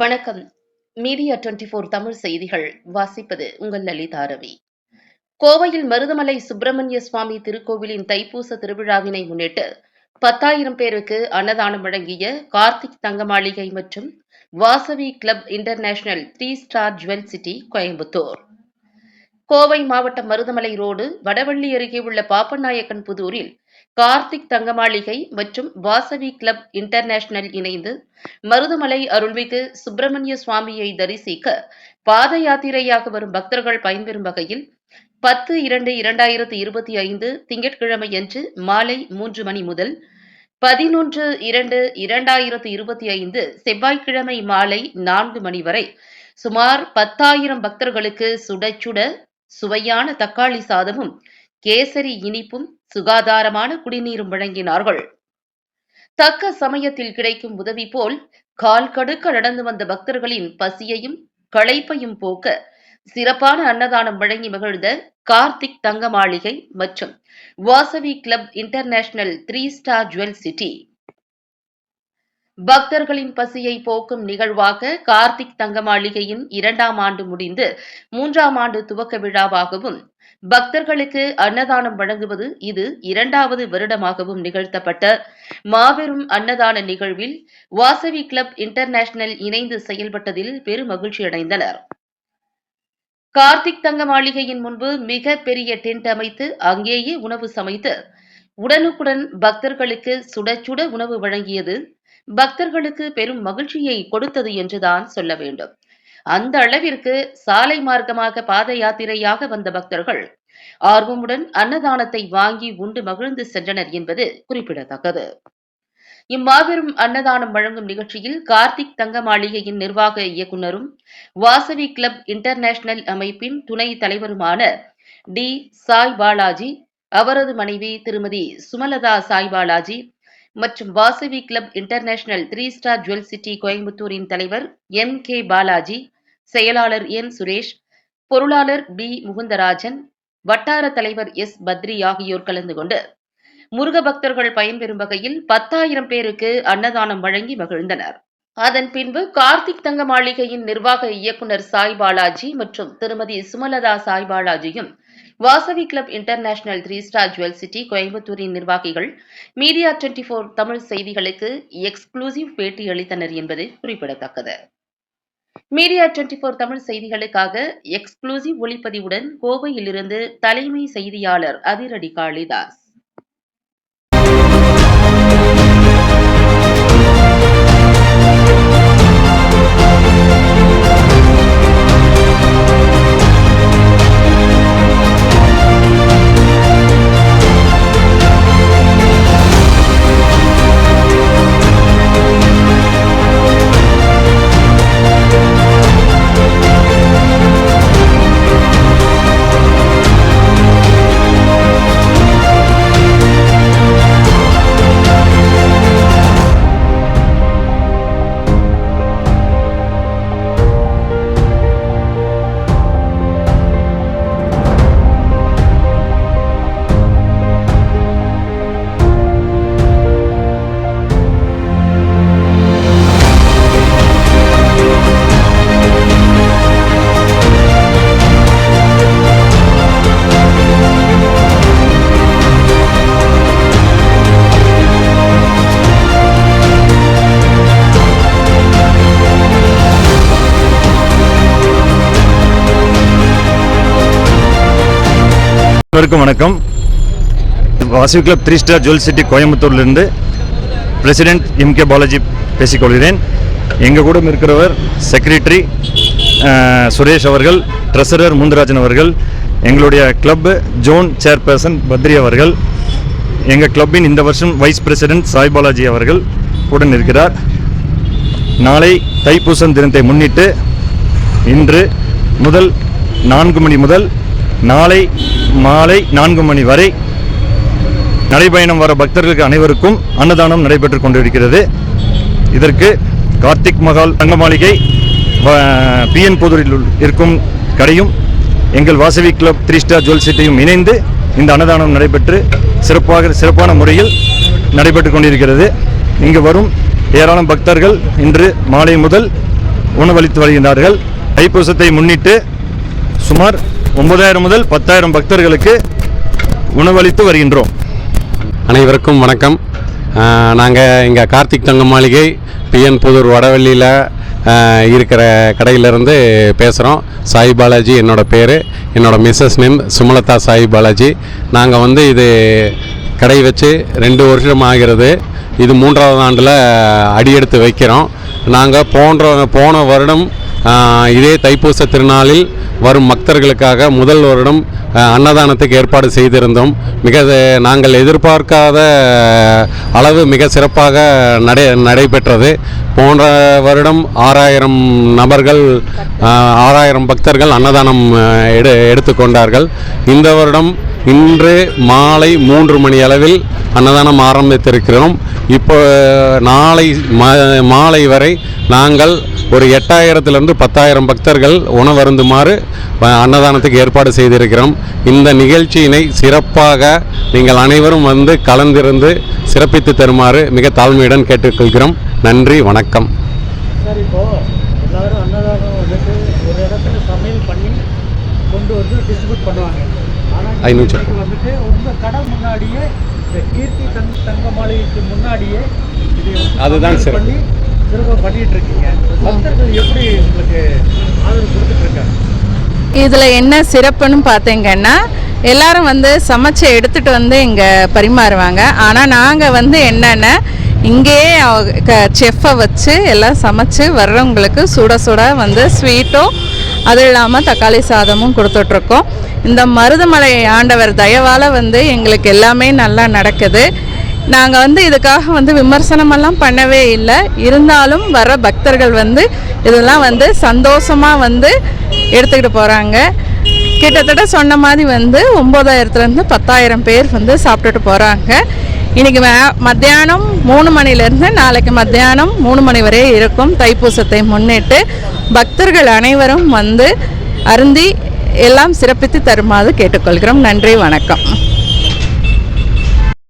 வணக்கம். Media twenty four Tamil செய்திகள் வாசிப்பது உங்கள் லலிதா ரவி. கோவையில் மருதமலை சுப்பிரமணிய சுவாமி திருக்கோவிலின் தைப்பூச திருவிழாவினை முன்னிட்டு பத்தாயிரம் பேருக்கு அன்னதானம் வழங்கிய கார்த்திக் தங்க மாளிகை மற்றும் Vasavi club international three star jewel city Coimbatore. Kovai மாவட்டம் மருதமலை ரோடு வடவள்ளி அருகே உள்ள பாப்பநாயக்கன் புதூரில் கார்த்திக் தங்கமாளிகை மற்றும் வாசவி கிளப் இன்டர்நேஷனல் இணைந்து மருதமலை அருள்மிகு சுப்பிரமணிய சுவாமியை தரிசிக்க பாத யாத்திரையாக வரும் பக்தர்கள் பயன்பெறும் வகையில் பத்து இரண்டு இரண்டாயிரத்து இருபத்தி ஐந்து திங்கட்கிழமையன்று மாலை மூன்று மணி முதல் பதினொன்று இரண்டு இரண்டாயிரத்து இருபத்தி ஐந்து செவ்வாய்க்கிழமை மாலை நான்கு மணி வரை சுமார் பத்தாயிரம் பக்தர்களுக்கு சுட சுட சுவையான தக்காளி சாதமும் கேசரி இனிப்பும் சுகாதாரமான குடிநீரும் வழங்கினார்கள். தக்க சமயத்தில் கிடைக்கும் உதவி போல் கால் கடுக்க நடந்து வந்த பக்தர்களின் பசியையும் களைப்பையும் போக்க சிறப்பான அன்னதானம் வழங்கி மகிழ்ந்த கார்த்திக் தங்க மாளிகை மற்றும் Vasavi club international three star jewel city பக்தர்களின் பசியை போக்கும் நிகழ்வாக கார்த்திக் தங்க மாளிகையின் இரண்டாம் ஆண்டு முடிந்து மூன்றாம் ஆண்டு துவக்க விழாவாகவும் பக்தர்களுக்கு அன்னதானம் வழங்குவது இது இரண்டாவது வருடமாகவும் நிகழ்த்தப்பட்ட மாபெரும் அன்னதான நிகழ்வில் வாசவி கிளப் இன்டர்நேஷனல் இணைந்து செயல்பட்டதில் பெரும் மகிழ்ச்சி அடைந்தனர். கார்த்திக் தங்க மாளிகையின் முன்பு மிக பெரிய டென்ட் அமைத்து அங்கேயே உணவு சமைத்து உடனுக்குடன் பக்தர்களுக்கு சுட சுட உணவு வழங்கியது பக்தர்களுக்கு பெரும் மகிழ்ச்சியை கொடுத்தது என்றுதான் சொல்ல வேண்டும். அந்த அளவிற்கு சாலை மார்க்கமாக பாத யாத்திரையாக வந்த பக்தர்கள் ஆர்வமுடன் அன்னதானத்தை வாங்கி உண்டு மகிழ்ந்து சென்றனர் என்பது குறிப்பிடத்தக்கது. இம்மாபெரும் அன்னதானம் வழங்கும் நிகழ்ச்சியில் கார்த்திக் தங்க மாளிகையின் நிர்வாக இயக்குநரும் வாசவி கிளப் இன்டர்நேஷனல் அமைப்பின் துணை தலைவருமான டி சாய் பாலாஜி அவரது மனைவி திருமதி சுமலதா சாய் பாலாஜி மற்றும் Vasavi club international three star jewel city கோயம்புத்தூரின் தலைவர் எம். கே. பாலாஜி செயலாளர் என். சுரேஷ் பொருளாளர் பி. முகுந்தராஜன் வட்டார தலைவர் எஸ். பத்ரி ஆகியோர் கலந்து கொண்டு முருக பக்தர்கள் பயன்பெறும் வகையில் பத்தாயிரம் பேருக்கு அன்னதானம் வழங்கி மகிழ்ந்தனர். அதன் பின்பு கார்த்திக் தங்க மாளிகையின் நிர்வாக இயக்குநர் சாய் பாலாஜி மற்றும் திருமதி Sumalatha Sai பாலாஜியும் Vasavi club international three star jewel city கோயம்புத்தூரின் நிர்வாகிகள் மீடியா டுவெண்டி போர் தமிழ் செய்திகளுக்கு எக்ஸ்க்ளூசிவ் பேட்டி அளித்தனர் என்பது குறிப்பிடத்தக்கது. மீடியா டுவெண்டி போர் தமிழ் செய்திகளுக்காக எக்ஸ்க்ளூசிவ் ஒளிப்பதிவுடன் கோவையிலிருந்து தலைமை செய்தியாளர் அதிரடி காளிதாஸ். அனைவருக்கும் வணக்கம். Vasavi club three star jewel city கோயம்புத்தூர்லேருந்து பிரசிடென்ட் எம் கே பாலாஜி பேசிக்கொள்கிறேன். எங்கள் கூட இருக்கிறவர் செக்ரட்டரி சுரேஷ் அவர்கள் ட்ரெஸரர் முந்தராஜன் அவர்கள் எங்களுடைய கிளப்பு ஜோன் சேர்பர்சன் பத்ரி அவர்கள் எங்கள் கிளப்பின் இந்த வருஷம் வைஸ் பிரசிடென்ட் சாய் பாலாஜி அவர்கள் உடன் இருக்கிறார். நாளை தைப்பூசம் தினத்தை முன்னிட்டு இன்று முதல் நான்கு மணி முதல் நாளை மாலை நான்கு மணி வரை நடைபயணம் வர பக்தர்களுக்கு அனைவருக்கும் அன்னதானம் நடைபெற்றுக் கொண்டிருக்கிறது. இதற்கு கார்த்திக் மகால் தங்க மாளிகை பிஎன் புதூரில் உள்- இருக்கும் கடையும் எங்கள் Vasavi club three star jewel சிட்டியும் இணைந்து இந்த அன்னதானம் நடைபெற்று சிறப்பாக சிறப்பான முறையில் நடைபெற்றுக் கொண்டிருக்கிறது. இங்கு வரும் ஏராளம் பக்தர்கள் இன்று மாலை முதல் உணவளித்து வருகின்றார்கள். தைப்பூசத்தை முன்னிட்டு சுமார் ஒன்பதாயிரம் முதல் பத்தாயிரம் பக்தர்களுக்கு உணவளித்து வருகின்றோம். அனைவருக்கும் வணக்கம். நாங்கள் இங்கே கார்த்திக் தங்க மாளிகை பிஎன் புதூர் வடவள்ளியில் இருக்கிற கடையிலேருந்து பேசுகிறோம் சாய் பாலாஜி என்னோட பேர் என்னோட மிஸ்ஸஸ் நேம் சுமலதா சாய் பாலாஜி. நாங்கள் வந்து இது கடை வச்சு ரெண்டு வருஷம் ஆகிறது. இது மூன்றாவது ஆண்டில் அடியெடுத்து வைக்கிறோம். நாங்கள் போன்ற போன வருடம் இதே தைப்பூச திருநாளில் வரும் பக்தர்களுக்காக முதல் வருடம் அன்னதானத்துக்கு ஏற்பாடு செய்திருந்தோம். மிக நாங்கள் எதிர்பார்க்காத அளவு மிக சிறப்பாக நடை நடைபெற்றது. போன்ற வருடம் ஆறாயிரம் நபர்கள் ஆறாயிரம் பக்தர்கள் அன்னதானம் எடு எடுத்துக்கொண்டார்கள். இந்த வருடம் இன்று மாலை மூன்று மணி அளவில் அன்னதானம் ஆரம்பித்திருக்கிறோம். இப்போ நாளை மாலை வரை நாங்கள் ஒரு எட்டாயிரத்திலிருந்து பத்தாயிரம் பக்தர்கள் உணவருந்துமாறு அன்னதானத்துக்கு ஏற்பாடு செய்திருக்கிறோம். இந்த நிகழ்ச்சியினை சிறப்பாக நீங்கள் அனைவரும் வந்து கலந்திருந்து சிறப்பித்து தருமாறு மிக தாழ்மையுடன் கேட்டுக்கொள்கிறோம். நன்றி வணக்கம். சார் அன்னதானம் வந்துட்டு ஒரு இடத்துல சமையல் பண்ணி கொண்டு வந்து டிஸ்ட்ரிபியூட் பண்ணுவாங்க. ஐநூறு. வந்துட்டு உங்க கடை முன்னாடியே இந்த கீர்த்தி தங் தங்க மாளிகைக்கு முன்னாடியே இதை அதுதான் சிறப்பு. பண்ணி திரும்ப பண்ணிட்டு இருக்கீங்க பக்தர்கள் எப்படி உங்களுக்கு ஆதரவு கொடுத்துட்டு இருக்காங்க இதில் என்ன சிறப்புன்னு பார்த்தீங்கன்னா எல்லாரும் வந்து சமைச்சு எடுத்துகிட்டு வந்து இங்கே பரிமாறுவாங்க. ஆனால் நாங்கள் வந்து என்னென்ன இங்கேயே செஃப்பை வச்சு எல்லாம் சமைச்சு வர்றவங்களுக்கு சுட சுட வந்து ஸ்வீட்டும் அது இல்லாமல் தக்காளி சாதமும் கொடுத்துட்ருக்கோம். இந்த மருதமலை ஆண்டவர் தயவால் வந்து எங்களுக்கு எல்லாமே நல்லா நடக்குது. நாங்கள் வந்து இதுக்காக வந்து விமர்சனமெல்லாம் பண்ணவே இல்லை. இருந்தாலும் வர பக்தர்கள் வந்து இதெல்லாம் வந்து சந்தோஷமாக வந்து எடுத்துக்கிட்டு போகிறாங்க கிட்டத்தட்ட சொன்ன மாதிரி வந்து ஒம்பதாயிரத்துலேருந்து பத்தாயிரம் பேர் வந்து சாப்பிட்டுட்டு போகிறாங்க இன்றைக்கி மத்தியானம் மூணு மணிலேருந்து நாளைக்கு மத்தியானம் மூணு மணி வரை இருக்கும் தைப்பூசத்தை முன்னிட்டு பக்தர்கள் அனைவரும் வந்து அருந்தி எல்லாம் சிறப்பித்து தருமாறு கேட்டுக்கொள்கிறோம். நன்றி வணக்கம்.